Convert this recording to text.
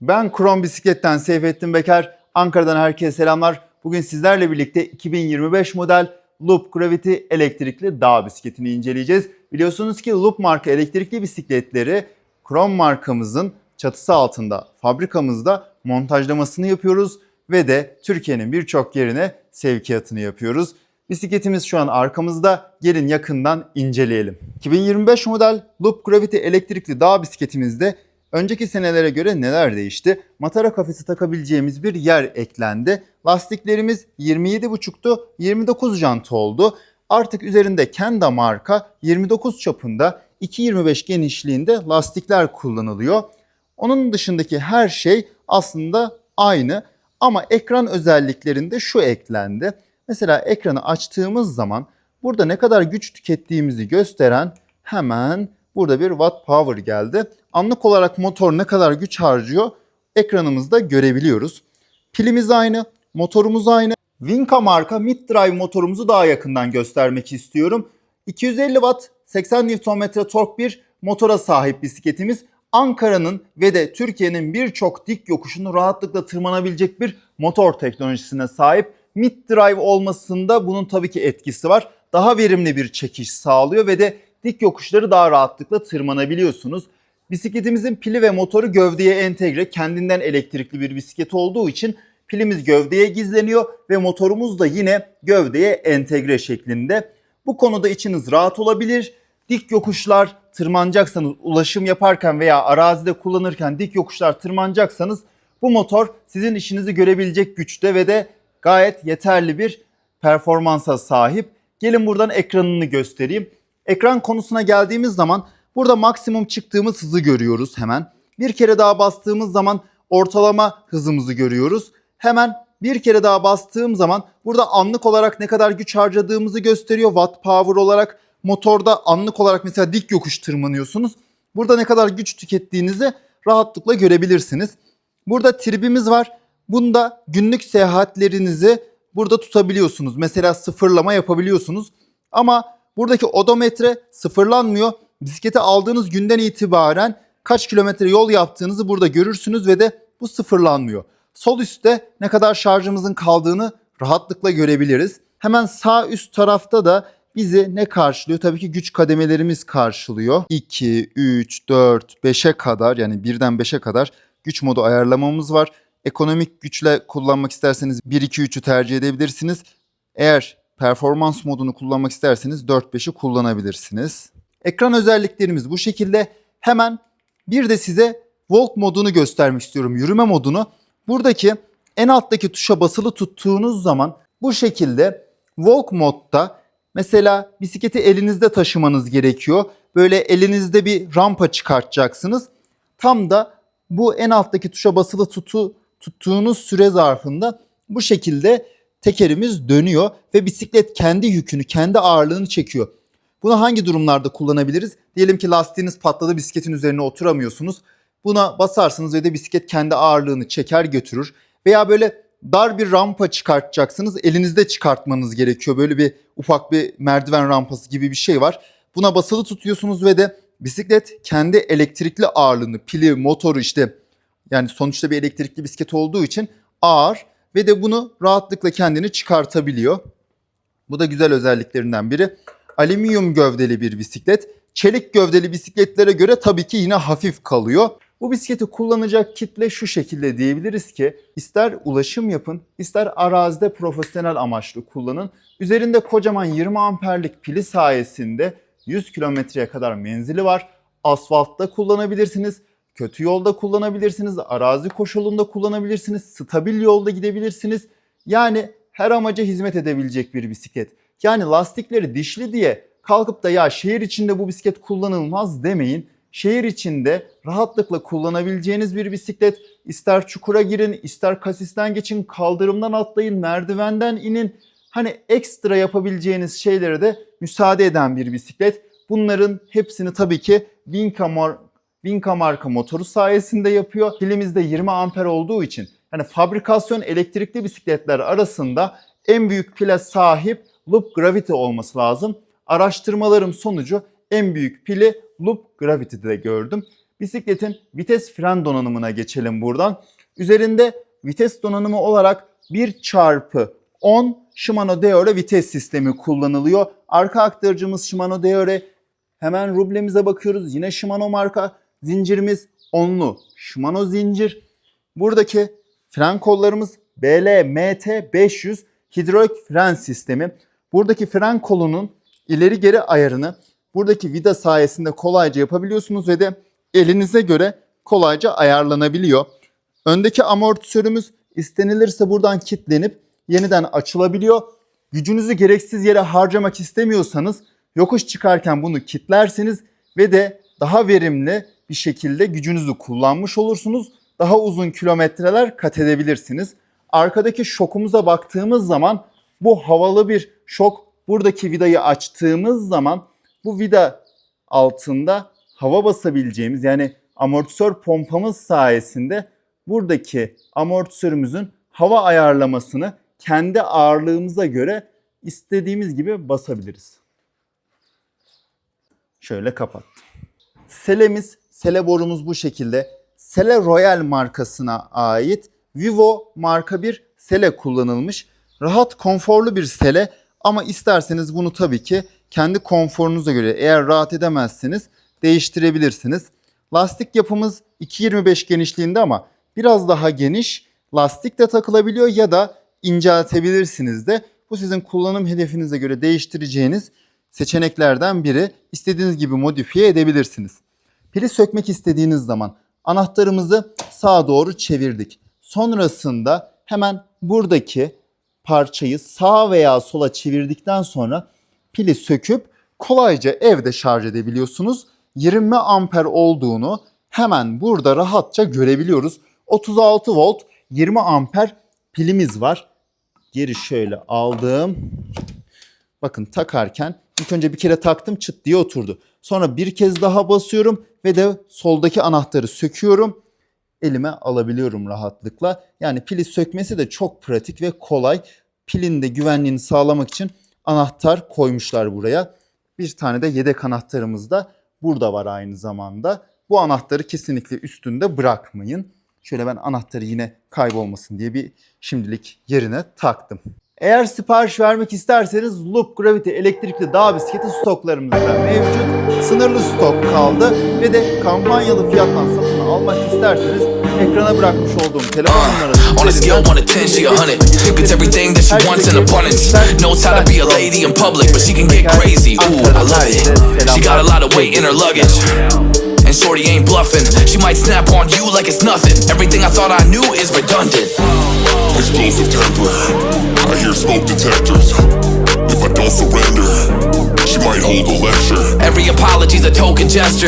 Ben Krom Bisiklet'ten Seyfettin Beker. Ankara'dan herkese selamlar. Bugün sizlerle birlikte 2025 model Loop Gravity elektrikli dağ bisikletini inceleyeceğiz. Biliyorsunuz ki Loop marka elektrikli bisikletleri Krom markamızın çatısı altında fabrikamızda montajlamasını yapıyoruz ve de Türkiye'nin birçok yerine sevkiyatını yapıyoruz. Bisikletimiz şu an arkamızda. Gelin yakından inceleyelim. 2025 model Loop Gravity elektrikli dağ bisikletimizde önceki senelere göre neler değişti? Matara kafesi takabileceğimiz bir yer eklendi. Lastiklerimiz 27.5'tu, 29 jant oldu. Artık üzerinde Kenda marka 29 çapında 2.25 genişliğinde lastikler kullanılıyor. Onun dışındaki her şey aslında aynı ama ekran özelliklerinde şu eklendi. Mesela ekranı açtığımız zaman burada ne kadar güç tükettiğimizi gösteren hemen burada bir watt power geldi. Anlık olarak motor ne kadar güç harcıyor ekranımızda görebiliyoruz. Pilimiz aynı, motorumuz aynı. Vinca marka mid drive motorumuzu daha yakından göstermek istiyorum. 250 watt 80 Nm tork bir motora sahip bisikletimiz. Ankara'nın ve de Türkiye'nin birçok dik yokuşunu rahatlıkla tırmanabilecek bir motor teknolojisine sahip. Mid drive olmasında bunun tabii ki etkisi var. Daha verimli bir çekiş sağlıyor ve de dik yokuşları daha rahatlıkla tırmanabiliyorsunuz. Bisikletimizin pili ve motoru gövdeye entegre, kendinden elektrikli bir bisiklet olduğu için pilimiz gövdeye gizleniyor ve motorumuz da yine gövdeye entegre şeklinde. Bu konuda içiniz rahat olabilir. Dik yokuşlar tırmanacaksanız, ulaşım yaparken veya arazide kullanırken dik yokuşlar tırmanacaksanız bu motor sizin işinizi görebilecek güçte ve de gayet yeterli bir performansa sahip. Gelin buradan ekranını göstereyim. Ekran konusuna geldiğimiz zaman burada maksimum çıktığımız hızı görüyoruz hemen. Bir kere daha bastığımız zaman ortalama hızımızı görüyoruz. Hemen bir kere daha bastığım zaman burada anlık olarak ne kadar güç harcadığımızı gösteriyor. Watt power olarak motorda anlık olarak mesela dik yokuş tırmanıyorsunuz. Burada ne kadar güç tükettiğinizi rahatlıkla görebilirsiniz. Burada tribimiz var. Bunda günlük seyahatlerinizi burada tutabiliyorsunuz. Mesela sıfırlama yapabiliyorsunuz. Ama buradaki odometre sıfırlanmıyor. Bisikleti aldığınız günden itibaren kaç kilometre yol yaptığınızı burada görürsünüz ve de bu sıfırlanmıyor. Sol üstte ne kadar şarjımızın kaldığını rahatlıkla görebiliriz. Hemen sağ üst tarafta da bizi ne karşılıyor? Tabii ki güç kademelerimiz karşılıyor. 2, 3, 4, 5'e kadar yani birden 5'e kadar güç modu ayarlamamız var. Ekonomik güçle kullanmak isterseniz 1, 2, 3'ü tercih edebilirsiniz. Eğer performans modunu kullanmak isterseniz 4-5'i kullanabilirsiniz. Ekran özelliklerimiz bu şekilde. Hemen bir de size walk modunu göstermek istiyorum. Yürüme modunu. Buradaki en alttaki tuşa basılı tuttuğunuz zaman bu şekilde walk modda mesela bisikleti elinizde taşımanız gerekiyor. Böyle elinizde bir rampa çıkartacaksınız. Tam da bu en alttaki tuşa basılı tutu, tuttuğunuz süre zarfında bu şekilde tekerimiz dönüyor ve bisiklet kendi yükünü, kendi ağırlığını çekiyor. Bunu hangi durumlarda kullanabiliriz? Diyelim ki lastiğiniz patladı, bisikletin üzerine oturamıyorsunuz. Buna basarsınız ve de bisiklet kendi ağırlığını çeker götürür. Veya böyle dar bir rampa çıkartacaksınız. Elinizde çıkartmanız gerekiyor. Böyle bir ufak bir merdiven rampası gibi bir şey var. Buna basılı tutuyorsunuz ve de bisiklet kendi elektrikli ağırlığını, pili, motoru işte yani sonuçta bir elektrikli bisiklet olduğu için ağır ve de bunu rahatlıkla kendini çıkartabiliyor. Bu da güzel özelliklerinden biri. Alüminyum gövdeli bir bisiklet. Çelik gövdeli bisikletlere göre tabii ki yine hafif kalıyor. Bu bisikleti kullanacak kitle şu şekilde diyebiliriz ki ister ulaşım yapın ister arazide profesyonel amaçlı kullanın. Üzerinde kocaman 20 amperlik pili sayesinde 100 kilometreye kadar menzili var. Asfaltta kullanabilirsiniz, kötü yolda kullanabilirsiniz, arazi koşulunda kullanabilirsiniz, stabil yolda gidebilirsiniz. Yani her amaca hizmet edebilecek bir bisiklet. Yani lastikleri dişli diye kalkıp da ya şehir içinde bu bisiklet kullanılmaz demeyin. Şehir içinde rahatlıkla kullanabileceğiniz bir bisiklet. İster çukura girin, ister kasisten geçin, kaldırımdan atlayın, merdivenden inin. Hani ekstra yapabileceğiniz şeylere de müsaade eden bir bisiklet. Bunların hepsini tabii ki Vinca, mar- Vinca marka motoru sayesinde yapıyor. Pilimiz de 20 amper olduğu için yani fabrikasyon elektrikli bisikletler arasında en büyük pile sahip Loop Gravity olması lazım. Araştırmalarım sonucu en büyük pili Loop Gravity'de gördüm. Bisikletin vites fren donanımına geçelim buradan. Üzerinde vites donanımı olarak 1 çarpı 10 Shimano Deore vites sistemi kullanılıyor. Arka aktarıcımız Shimano Deore. Hemen rublemize bakıyoruz. Yine Shimano marka. Zincirimiz onlu Shimano zincir. Buradaki fren kollarımız BL MT 500 hidrolik fren sistemi. Buradaki fren kolunun ileri geri ayarını buradaki vida sayesinde kolayca yapabiliyorsunuz ve de elinize göre kolayca ayarlanabiliyor. Öndeki amortisörümüz istenilirse buradan kilitlenip yeniden açılabiliyor. Gücünüzü gereksiz yere harcamak istemiyorsanız yokuş çıkarken bunu kilitlersiniz ve de daha verimli bir şekilde gücünüzü kullanmış olursunuz. Daha uzun kilometreler kat edebilirsiniz. Arkadaki şokumuza baktığımız zaman bu havalı bir şok. Buradaki vidayı açtığımız zaman bu vida altında hava basabileceğimiz yani amortisör pompamız sayesinde buradaki amortisörümüzün hava ayarlamasını kendi ağırlığımıza göre istediğimiz gibi basabiliriz. Şöyle kapattım. Selemiz, sele borumuz bu şekilde. Sele Royal markasına ait Vivo marka bir sele kullanılmış. Rahat, konforlu bir sele ama isterseniz bunu tabii ki kendi konforunuza göre eğer rahat edemezseniz değiştirebilirsiniz. Lastik yapımız 2.25 genişliğinde ama biraz daha geniş lastik de takılabiliyor ya da inceltebilirsiniz de. Bu sizin kullanım hedefinize göre değiştireceğiniz seçeneklerden biri. İstediğiniz gibi modifiye edebilirsiniz. Pili sökmek istediğiniz zaman anahtarımızı sağa doğru çevirdik. Sonrasında hemen buradaki parçayı sağa veya sola çevirdikten sonra pili söküp kolayca evde şarj edebiliyorsunuz. 20 amper olduğunu hemen burada rahatça görebiliyoruz. 36 volt 20 amper pilimiz var. Geri şöyle aldım. Bakın takarken ilk önce bir kere taktım çıt diye oturdu. Sonra bir kez daha basıyorum ve de soldaki anahtarı söküyorum. Elime alabiliyorum rahatlıkla. Yani pili sökmesi de çok pratik ve kolay. Pilin de güvenliğini sağlamak için anahtar koymuşlar buraya. Bir tane de yedek anahtarımız da burada var aynı zamanda. Bu anahtarı kesinlikle üstünde bırakmayın. Şöyle ben anahtarı yine kaybolmasın diye bir şimdilik yerine taktım. Eğer sipariş vermek isterseniz Loop Gravity elektrikli dağ bisikleti stoklarımızda mevcut. Sınırlı stok kaldı ve de kampanyalı fiyattan satın almak isterseniz ekrana bırakmış olduğum telefon numarası. On a scale 1 to 10, she a hundred. Gets everything that she wants in abundance. Knows how to be a lady in public, but she can get crazy. Ooh, I love it. She got a lot of weight in her luggage. And Shorty ain't bluffing. She might snap on you like it's nothing. Everything I thought I knew is redundant. Explosive temper. I hear smoke detectors. If I don't surrender, she might hold a lecture. Every apology's a token gesture.